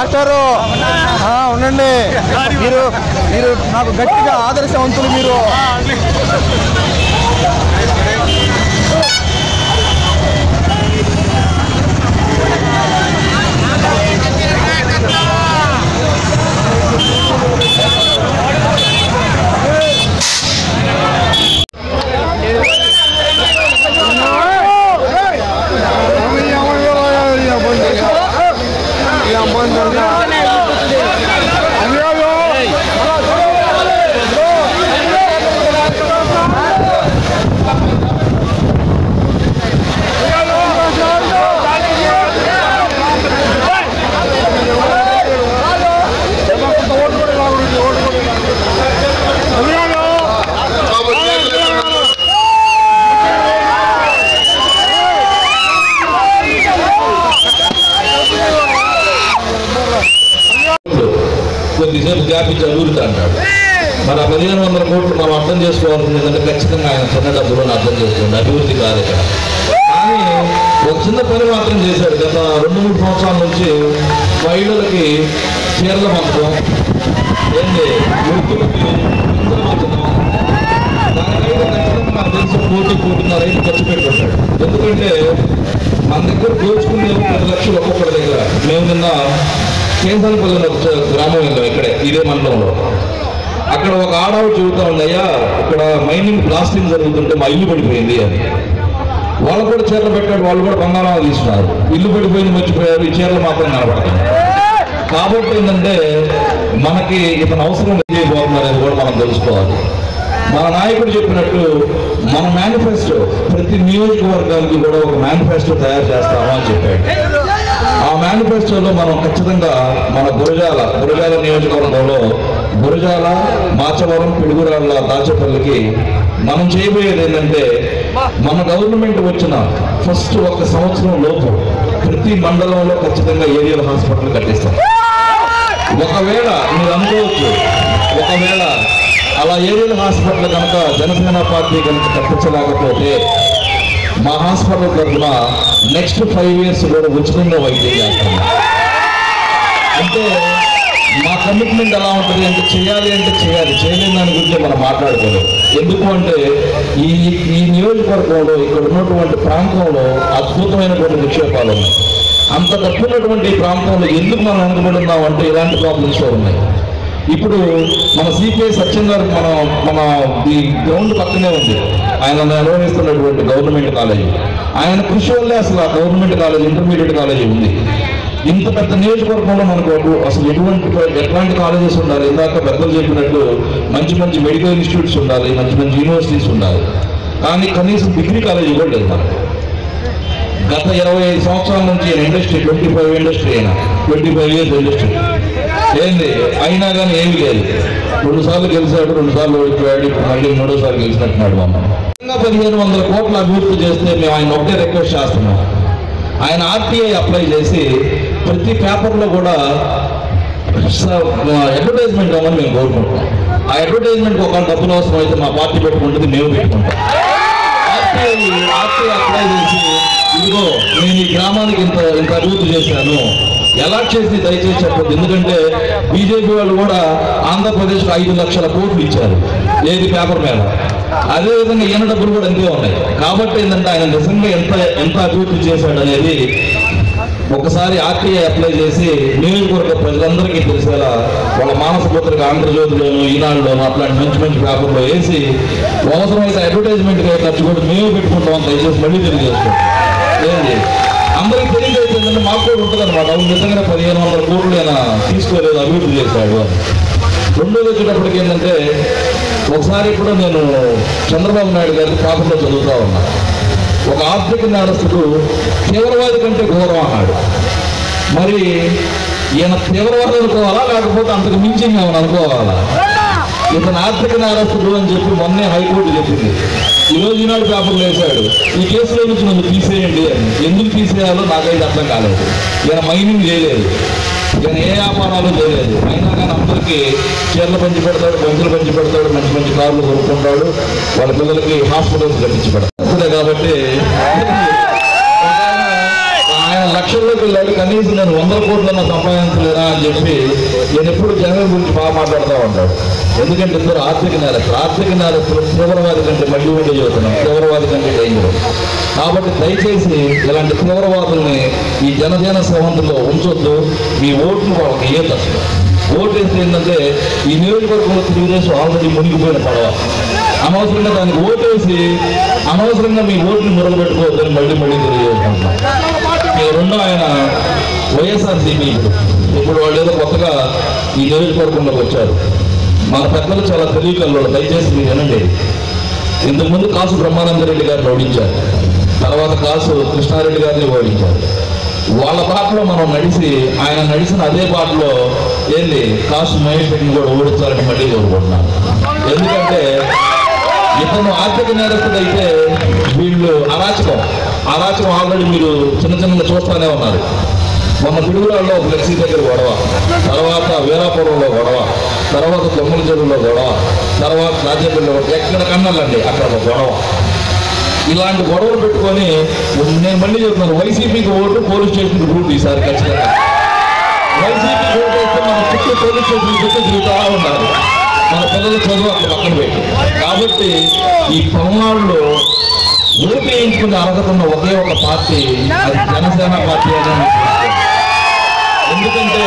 మాస్టారు ఉండండి. మీరు మీరు నాకు గట్టిగా ఆదర్శవంతులు మీరు కొద్దిసేపు గ్యాప్ ఇచ్చి అడుగుతా అంటాడు మరి ఆ పదిహేను వందల కోట్లు మనం అర్థం చేసుకోవాల్సింది ఏంటంటే ఖచ్చితంగా ఆయన చిన్న డబ్బులను అర్థం చేసుకోండి. అభివృద్ధి కాదు. ఇక్కడ కానీ ఒక చిన్న పని మాత్రం చేశాడు. గత రెండు మూడు సంవత్సరాల నుంచి మహిళలకి చీరల పంపడం ఏంటి? వృత్తులకి గింజలు పంచడం దానికైతే ఖచ్చితంగా నాకు తెలిసి కోటి కోటిన్నర అయితే ఖర్చు పెట్టుకుంటాడు. ఎందుకంటే మన దగ్గర దోచుకునే పది లక్షలు ఒక్కొక్కరి దగ్గర. మేము నిన్న కేంద్రపల్లి ఒక గ్రామం వెళ్ళాం ఇక్కడే ఇదే మండలంలో. అక్కడ ఒక ఆడావి చెబుతా ఉందయ్యా ఇక్కడ మైనింగ్ బ్లాస్టింగ్ జరుగుతుంటే మా ఇల్లు పడిపోయింది అని. వాళ్ళు కూడా చీరలు పెట్టాడు వాళ్ళు కూడా బంగారం తీసుకున్నారు. ఇల్లు పడిపోయింది మర్చిపోయారు ఈ చీరలు మాత్రం కనబడతాయి కాబట్టి ఏంటంటే మనకి ఇతను అవసరం చేయబోతున్నారు అది కూడా మనం తెలుసుకోవాలి. మన నాయకుడు చెప్పినట్టు మన మేనిఫెస్టో ప్రతి నియోజకవర్గానికి కూడా ఒక మేనిఫెస్టో తయారు చేస్తాము అని చెప్పాడు. ఆ మేనిఫెస్టోలో మనం ఖచ్చితంగా మన గురజాల గురజాల నియోజకవర్గంలో గురజాల మాచవరం పిడుగురాళ్ళ దాచపల్లికి మనం చేయబోయేది ఏంటంటే మన గవర్నమెంట్ వచ్చిన ఫస్ట్ ఒక సంవత్సరం లోపు ప్రతి మండలంలో ఖచ్చితంగా ఏరియల్ హాస్పిటల్ కట్టిస్తాం. ఒకవేళ మీరు అనుకోవచ్చు ఒకవేళ అలా ఏరియల్ హాస్పిటల్ కనుక జనసేన పార్టీ కనుక కట్టించలేకపోతే మా హాస్పిటల్ తరఫున నెక్స్ట్ ఫైవ్ ఇయర్స్ కూడా ఉచితంగా వైద్యం చేస్తాం. అంటే మా కమిట్మెంట్ ఎలా ఉంటుంది అంటే చేయాలి అంటే చేయాలి. చేయలేని దాని గురించి మనం మాట్లాడుకోలేదు ఎందుకు అంటే ఈ ఈ నియోజకవర్గంలో ఇక్కడ ఉన్నటువంటి ప్రాంతంలో అద్భుతమైనటువంటి నిక్షేపాలు ఉన్నాయి. అంత తక్కువ ఉన్నటువంటి ఈ ప్రాంతంలో ఎందుకు మనం వెనుకబడి ఉన్నాం అంటే ఇలాంటి ప్రాబ్లమ్స్ ఉన్నాయి. ఇప్పుడు మన సిపిఐ సత్యం గారు మన మన ఈ గ్రౌండ్ పక్కనే ఉంది. ఆయన నిర్వహిస్తున్నటువంటి గవర్నమెంట్ కాలేజీ. ఆయన కృషి వల్లే అసలు ఆ గవర్నమెంట్ కాలేజ్ ఇంటర్మీడియట్ కాలేజీ ఉంది. ఇంత పెద్ద నియోజకవర్గంలో మనకు అసలు ఎటువంటి ఎట్లాంటి కాలేజెస్ ఉండాలి? ఇందాక పెద్దలు చెప్పినట్టు మంచి మంచి మెడికల్ ఇన్స్టిట్యూట్స్ ఉండాలి మంచి మంచి యూనివర్సిటీస్ ఉండాలి. కానీ కనీసం డిగ్రీ కాలేజీ కూడా లేదు మనకు. గత ఇరవై ఐదు సంవత్సరాల నుంచి ఇండస్ట్రీ ట్వంటీ ఫైవ్ ఇండస్ట్రీ అయినా ట్వంటీ ఫైవ్ ఇయర్స్ ఇండస్ట్రీ ఏంది? అయినా కానీ ఏమి లేదు. రెండు సార్లు గెలిచాడు రెండు సార్లు ఓడిపోయాడు ఇప్పుడు మళ్ళీ మూడోసారి గెలిచినట్టున్నాడు మమ్మల్ని ఇంకా పదిహేను వందల కోట్ల అభివృద్ధి చేస్తే మేము ఆయన ఒకటే రిక్వెస్ట్ చేస్తున్నాం. ఆయన ఆర్టీఐ అప్లై చేసి ప్రతి పేపర్లో కూడా అడ్వర్టైజ్మెంట్ కావాలని మేము కోరుకుంటాం ఆ అడ్వర్టైజ్మెంట్ ఒక డబ్బులు అవసరం అయితే మా పార్టీ పెట్టుకుంటుంది మేము పెట్టుకుంటాం. ఆర్టీఐ అప్లై చేసి ఇదిగో నేను ఈ గ్రామానికి ఇంత ఇంత అభివృద్ధి చేశాను. ఎలా చేసి దయచేసి చెప్పదు ఎందుకంటే బీజేపీ వాళ్ళు కూడా ఆంధ్రప్రదేశ్కు ఐదు లక్షల కోట్లు ఇచ్చారు ఏది పేపర్ మీద. అదేవిధంగా ఈయన డబ్బులు కూడా అంతే ఉన్నాయి. కాబట్టి ఏంటంటే ఆయన నిజంగా ఎంత ఎంత అభివృద్ధి చేశాడు అనేది ఒకసారి ఆర్టీఐ అప్లై చేసి నియోజకవర్గ ప్రజలందరికీ తెలిసేలా వాళ్ళ మానస పత్రిక ఆంధ్రజ్యోతిలోను ఈనాడులోను అట్లాంటి మంచి మంచి పేపర్లో వేసి అవసరమైతే అడ్వర్టైజ్మెంట్ ఖర్చు కూడా మేము పెట్టుకుంటాం దయచేసి మళ్ళీ తెలియజేస్తాం ఏంటి? అందరికీ తెలియజేస్తే మాకు కూడా ఉంటుంది అనమాట అవును నిజంగానే పదిహేను వందల కోట్లు ఆయన తీసుకోలేదు అభివృద్ధి చేశాడు రెండోది వచ్చేటప్పటికి ఏంటంటే ఒకసారి కూడా నేను చంద్రబాబు నాయుడు గారి పాపంలో చదువుతా ఉన్నా. ఒక ఆర్థిక నేరస్తుడు తీవ్రవాది కంటే ఘోరం అన్నాడు. మరి ఈయన తీవ్రవాదం అనుకోవాలా? లేకపోతే అంతకు మించి మేము అనుకోవాలా? ఇతను ఆర్థిక నేరస్తుడు అని చెప్పి మొన్నే హైకోర్టు చెప్పింది. ఈ ఈనాడు పేపర్లు వేశాడు. ఈ కేసులో నుంచి నన్ను తీసేయండి అని. ఎందుకు తీసేయాలో నాకైతే అర్థం కాలేదు. ఈయన మైనింగ్ చేయలేదు. ఈయన ఏ వ్యాపారాలు చేయలేదు. అయినా కానీ అందరికీ చీరలు పంచి పెడతాడు బంకులు పంచి పెడతాడు మంచి మంచి కార్లు కొనుక్కుంటాడు. వాళ్ళ పిల్లలకి హాస్పిటల్స్ కట్టించి పెడతాడు. అంతే కాబట్టి. ఆయన లక్షల్లోకి పిల్లలు కనీసం నేను వందల కోట్లన్నా సంపాదించలేదా అని చెప్పి నేను ఎప్పుడు జనం గురించి బాగా మాట్లాడుతూ ఉంటాడు ఎందుకంటే ఇద్దరు ఆర్థిక నేరస్తులు. ఆర్థిక నేరస్తులు తీవ్రవాది కంటే మళ్ళీ ఉండే చెబుతున్నాం తీవ్రవాది కంటే డేంజర్ కాబట్టి దయచేసి ఇలాంటి తీవ్రవాదుల్ని ఈ జనజన సవంతుల్లో ఉంచొద్దు. మీ ఓట్లు వాళ్ళకి ఇయ్యద్దు ఓటేసి ఏంటంటే ఈ నియోజకవర్గంలో తెలుగుదేశం ఆల్రెడీ మునిగిపోయిన పడవ. అనవసరంగా దానికి ఓటేసి అనవసరంగా మీ ఓటుని మురగబెట్టుకోవద్దని మళ్ళీ మళ్ళీ తెలియజేసుకుంటున్నాం ఈ రెండో ఆయన వైఎస్ఆర్సీపీ ఇప్పుడు. ఇప్పుడు వాళ్ళు ఏదో కొత్తగా ఈ నియోజకవర్గంలోకి వచ్చారు. మన పెద్దలు చాలా తెలియకల్లో దయచేసి మీరు వినండి. ఇంతకుముందు కాసు బ్రహ్మానందరెడ్డి గారిని ఓడించారు. తర్వాత కాసు కృష్ణారెడ్డి గారిని ఓడించారు. వాళ్ళ బాటలో మనం నడిచి ఆయన నడిచిన అదే బాటలో ఏంది కాసు మహేష్ కూడా ఓడించాలని మళ్ళీ కోరుకుంటున్నాను ఎందుకంటే ఇతను ఆర్థిక నేరస్తుడైతే వీళ్ళు అరాచకం. అరాచకం ఆల్రెడీ మీరు చిన్న చిన్నగా చూస్తూనే ఉన్నారు. మొన్న పిడుగులలో ఫ్లెక్సీ దగ్గర గొడవ. తర్వాత వీరాపురంలో గొడవ. తర్వాత దొమ్మల చెరువులో గొడవ. తర్వాత రాజ్యపల్లిలో ఎక్కడ కన్నాలండి? అక్కడ ఒక గొడవ. ఇలాంటి గొడవలు పెట్టుకొని నేను మళ్ళీ చెప్తున్నాను. వైసీపీకి ఓటు పోలీస్ స్టేషన్కి రూట్ ఈసారి ఖచ్చితంగా. వైసీపీ మన చుట్టూ పోలీస్ స్టేషన్ చుట్టూ తిరుగుతూ మన పిల్లల చదువు అక్కడ పక్కన పెట్టి. కాబట్టి ఈ పల్నాడులో ఓటు వేయించుకునే అర్హత ఉన్న ఒకే ఒక పార్టీ అది జనసేన పార్టీ అని ఎందుకంటే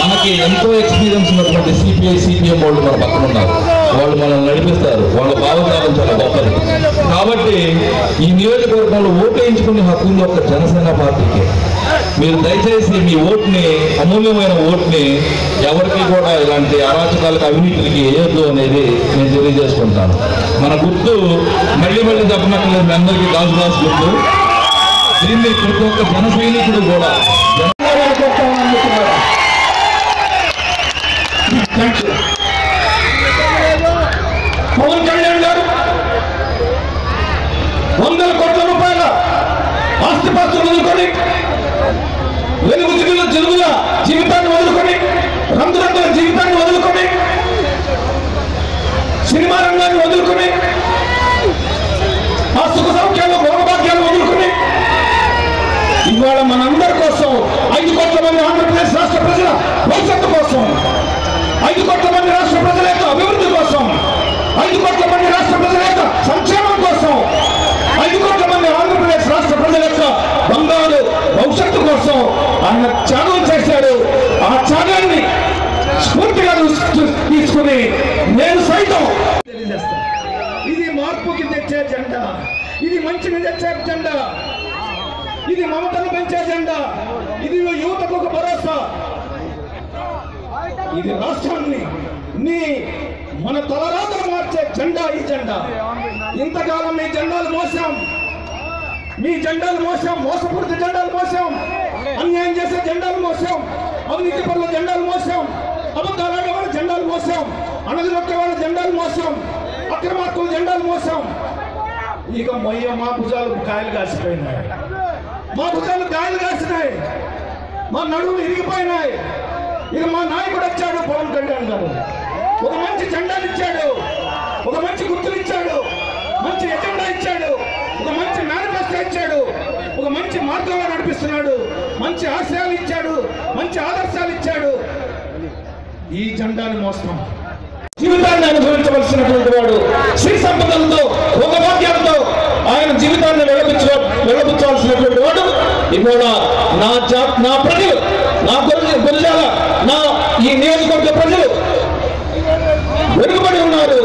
మనకి ఎంతో ఎక్స్పీరియన్స్ ఉన్నటువంటి సిపిఐ సిపిఎం వాళ్ళు మన పక్కన ఉన్నారు. వాళ్ళు మనల్ని నడిపిస్తారు. వాళ్ళ భావజాలం చాలా గొప్పది. కాబట్టి ఈ నియోజకవర్గంలో ఓటు వేయించుకునే హక్కు ఉంది ఒక జనసేన పార్టీకి. మీరు దయచేసి మీ ఓటుని అమూల్యమైన ఓటుని ఎవరికి కూడా ఇలాంటి అరాచకాలకు అవినీతికి వేయొద్దు అనేది నేను తెలియజేసుకుంటాను. మన గుర్తు మళ్ళీ మళ్ళీ చెప్పనట్లేదు మీ అందరికీ దాసు దాసు గుర్తు. దీన్ని ప్రతి ఒక్క జన సైనికుడు కూడా జన పవన్ కళ్యాణ్ గారు వందల కోట్ల రూపాయల ఆస్తిపాస్తులు వదులుకొని వెలుగు జిగుల జరుగుల జీవితాన్ని వదులుకొని రంగురంగుల జీవితాన్ని వదులుకొని సినిమా రంగాన్ని వదులుకొని ఆ సుఖ సౌఖ్యాలు భోగభాగ్యాలు వదులుకొని ఇవాళ మనందరి కోసం ఐదు కోట్ల మంది ఆంధ్రప్రదేశ్ రాష్ట్ర ప్రజల భవిష్యత్తు కోసం ఐదు కోట్ల మంది రాష్ట్ర ప్రజల యొక్క అభివృద్ధి కోసం ఐదు కోట్ల మంది రాష్ట్ర ప్రజల యొక్క సంక్షేమం కోసం ఐదు కోట్ల మంది ఆంధ్రప్రదేశ్ రాష్ట్ర ప్రజల యొక్క బంగారు భవిష్యత్తు కోసం ఆయన త్యాగం చేశాడు ఆ త్యాగాన్ని స్ఫూర్తిగా తీసు- తీసుకుని నేను సైతం తెలియజేస్తాను ఇది మార్పుకి తెచ్చే జెండా ఇది మంచిని తెచ్చే జెండా. ఇది మమతను పెంచే జెండా. ఇది యువతకు ఒక భరోసా. ఇది రాష్ట్రాన్ని నీ మన తలరాతలు మార్చే జెండా ఈ జెండా. ఇంతకాలం మీ జెండాలు మోసాం. మీ జెండాలు మోసాం. మోసపూరిత జెండాలు మోసాం. అన్యాయం చేసే జెండాలు మోసాం. అవినీతి పనుల జెండాలు మోసాం. అబద్ధాలు ఆడే వాళ్ళ జెండాలు మోసాం. అణగదొక్కే వాళ్ళ జెండాలు మోసాం. అక్రమార్కుల జెండాలు మోసాం. ఇక మొయ్య మా భుజాలు కాయలు కాసిపోయినాయి. మా భుజాలు కాయలు కాసినాయి. మా నడువులు ఇరిగిపోయినాయి ఇక మా నాయకుడు వచ్చాడు పవన్ కళ్యాణ్ గారు. ఒక మంచి జెండాలు ఇచ్చాడు. ఒక మంచి గుర్తులు ఇచ్చాడు. మంచి ఎజెండా ఇచ్చాడు. ఒక మంచి మేనిఫెస్టో ఇచ్చాడు. ఒక మంచి మార్గంలో నడిపిస్తున్నాడు. మంచి ఆశయాలు ఇచ్చాడు. మంచి ఆదర్శాలు ఇచ్చాడు. ఈ జెండాని మోస్తాం. జీవితాన్ని అనుభవించవలసినటువంటి వాడు ఇవాళ నా జా నా ప్రజలు నా గురి గురిజాల నా ఈ నియోజకవర్గ ప్రజలు వెనుకబడి ఉన్నారు.